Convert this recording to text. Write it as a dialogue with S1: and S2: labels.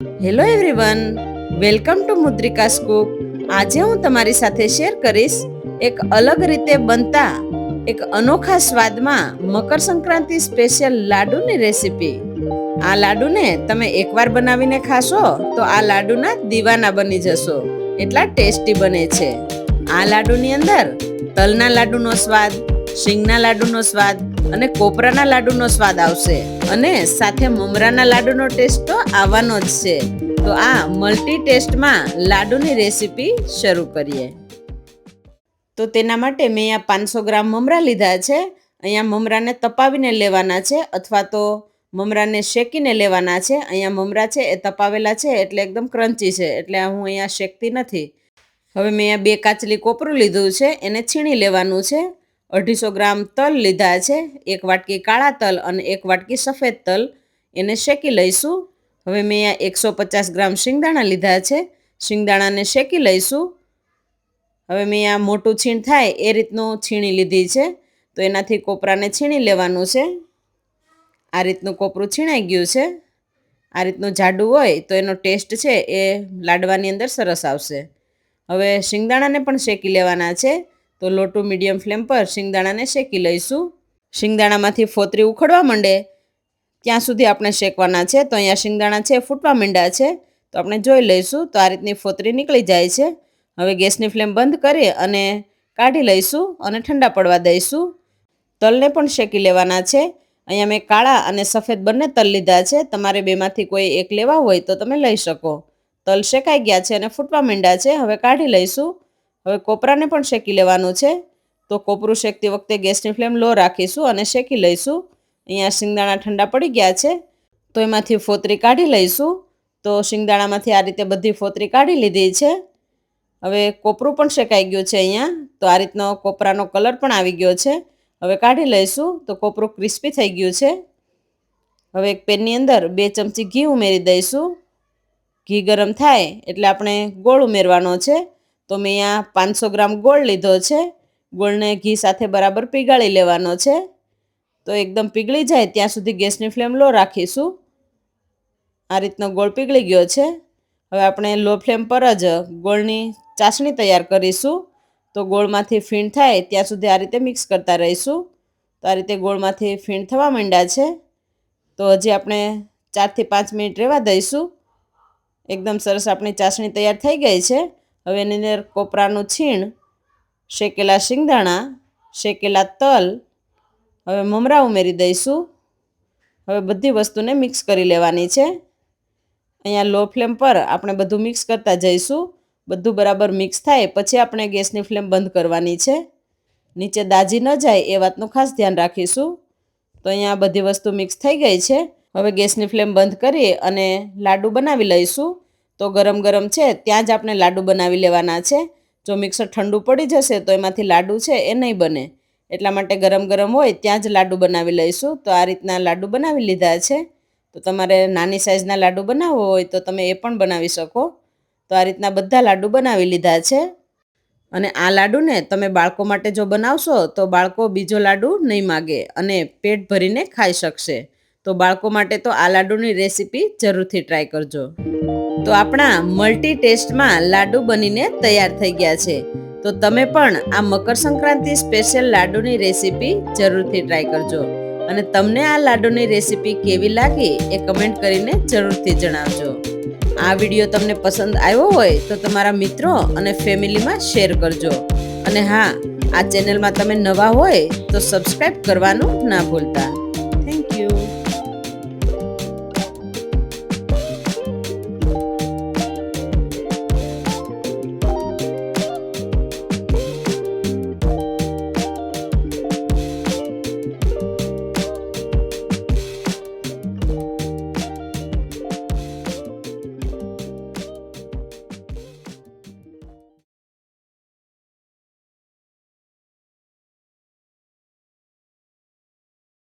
S1: Hello everyone welcome to Mudrika scoop આજે હું તમારી સાથે શેર કરીશ એક અલગ રીતે બનતા, એક અનોખા સ્વાદમાં મકર સંક્રાંતિ સ્પેશિયલ લાડુની રેસીપી આ લાડુને તમે એકવાર બનાવીને ખાશો તો આ લાડુના દીવાના બની જશો. એટલા ટેસ્ટી બને છે. આ લાડુની અંદર તલના લાડુનો સ્વાદ, શીંગના લાડુનો સ્વાદ અને કોપરાના લાડુનો સ્વાદ આવશે. અને સાથે મમરાના લાડુનો ટેસ્ટ તો આવવાનો જ છે. તો આ મલ્ટી ટેસ્ટમાં લાડુની રેસીપી શરૂ કરીએ. તો તેના માટે મેં અહીંયા પાંચસો ગ્રામ મમરા લીધા છે. અહીંયા મમરાને તપાવીને લેવાના છે અથવા તો મમરાને શેકીને લેવાના છે. અહીંયા મમરા છે એ તપાવેલા છે એટલે એકદમ ક્રન્ચી છે એટલે હું અહીંયા શેકતી નથી. હવે મેં બે કાચલી કોપરું લીધું છે. એને છીણી લેવાનું છે. અઢીસો ગ્રામ તલ લીધા છે, એક વાટકી કાળા તલ અને એક વાટકી સફેદ તલ. એને શેકી લઈશું. હવે મેં અહીંયા એકસો પચાસ ગ્રામ શિંગદાણા લીધા છે. શિંગદાણાને શેકી લઈશું. હવે મેં આ મોટું છીણ થાય એ રીતનું છીણી લીધી છે. તો એનાથી કોપરાને છીણી લેવાનું છે. આ રીતનું કોપરું છીણાઈ ગયું છે. આ રીતનું જાડું હોય તો એનો ટેસ્ટ છે એ લાડવાની અંદર સરસ આવશે. હવે શિંગદાણાને પણ શેકી લેવાના છે. તો લોટું મીડિયમ ફ્લેમ પર શિંગદાણાને શેકી લઈશું. શિંગદાણામાંથી ફોતરી ઉખડવા માંડે. ત્યાં સુધી આપણે શેકવાના છે. તો અહીંયા શિંગદાણા છે, ફૂટવા માંડ્યા છે. તો આપણે જોઈ લઈશું. તો આ રીતની ફોતરી નીકળી જાય છે. હવે ગેસની ફ્લેમ બંધ કરી અને કાઢી લઈશું અને ઠંડા પડવા દઈશું. તલને પણ શેકી લેવાના છે. અહીંયા મેં કાળા અને સફેદ બંને તલ લીધા છે. તમારે બેમાંથી કોઈ એક લેવા હોય તો તમે લઈ શકો. તલ શેકાઈ ગયા છે અને ફૂટવા માંડ્યા છે. હવે કાઢી લઈશું. હવે કોપરાને પણ શેકી લેવાનું છે. તો કોપરું શેકતી વખતે ગેસની ફ્લેમ લો રાખીશું અને શેકી લઈશું. અહીંયા શિંગદાણા ઠંડા પડી ગયા છે. તો એમાંથી ફોતરી કાઢી લઈશું. તો શિંગદાણામાંથી આ રીતે બધી ફોતરી કાઢી લીધી છે. હવે કોપરું પણ શેકાઈ ગયું છે અહીંયા. તો આ રીતનો કોપરાનો કલર પણ આવી ગયો છે. હવે કાઢી લઈશું. તો કોપરું ક્રિસ્પી થઈ ગયું છે. હવે એક પેનની અંદર બે ચમચી ઘી ઉમેરી દઈશું. ઘી ગરમ થાય એટલે આપણે ગોળ ઉમેરવાનો છે. તો મેં અહીંયા પાંચસો ગ્રામ ગોળ લીધો છે. ગોળને ઘી સાથે બરાબર પીગાળી લેવાનો છે. તો એકદમ પીગળી જાય ત્યાં સુધી ગેસની ફ્લેમ લો રાખીશું. આ રીતનો ગોળ પીગળી ગયો છે. હવે આપણે લો ફ્લેમ પર જ ગોળની ચાસણી તૈયાર કરીશું. તો ગોળમાંથી ફીણ થાય ત્યાં સુધી આ રીતે મિક્સ કરતા રહીશું. તો આ રીતે ગોળમાંથી ફીણ થવા માંડ્યા છે. તો હજી આપણે ચારથી પાંચ મિનિટ રહેવા દઈશું. એકદમ સરસ આપણી ચાસણી તૈયાર થઈ ગઈ છે. હવે એની અંદર કોપરાનું છીણ, શેકેલા શિંગદાણા, શેકેલા તલ, હવે મમરા ઉમેરી દઈશું. હવે બધી વસ્તુને મિક્સ કરી લેવાની છે. અહીંયા લો ફ્લેમ પર આપણે બધું મિક્સ કરતા જઈશું. બધું બરાબર મિક્સ થાય પછી આપણે ગેસની ફ્લેમ બંધ કરવાની છે. નીચે દાજી ન જાય એ વાતનું ખાસ ધ્યાન રાખીશું. તો અહીંયા બધી વસ્તુ મિક્સ થઈ ગઈ છે. હવે ગેસની ફ્લેમ બંધ કરી અને લાડુ બનાવી લઈશું. તો ગરમ ગરમ છે, ત્યાં જ આપણે લાડુ બનાવી લેવાના છે. જો મિક્સર ઠંડુ પડી જશે તો એમાંથી લાડુ છે એ નહીં બને. એટલા માટે ગરમ ગરમ હોય ત્યાં જ લાડુ બનાવી લઈશું. તો આ રીતના લાડુ બનાવી લીધા છે. તો તમારે નાની સાઇઝના લાડુ બનાવવો હોય તો તમે એ પણ બનાવી શકો. તો આ રીતના બધા લાડુ બનાવી લીધા છે. અને આ લાડુને તમે બાળકો માટે જો બનાવશો તો બાળકો બીજો લાડુ નહીં માગે અને પેટ ભરીને ખાઈ શકશે. તો બાળકો માટે તો આ લાડુની રેસીપી જરૂરથી ટ્રાય કરજો. તો આપણા મલ્ટી ટેસ્ટમાં લાડુ બનીને તૈયાર થઈ ગયા છે. તો તમે પણ આ મકર સંક્રાંતિ સ્પેશિયલ લાડુની રેસીપી જરૂરથી ટ્રાય કરજો. અને તમને આ લાડુની રેસીપી કેવી લાગી એ કમેન્ટ કરીને જરૂરથી જણાવજો. આ વીડિયો તમને પસંદ આવ્યો હોય તો તમારા મિત્રો અને ફેમિલીમાં શેર કરજો. અને હા, આ ચેનલમાં તમે નવા હોય તો સબસ્ક્રાઈબ કરવાનું ના ભૂલતા.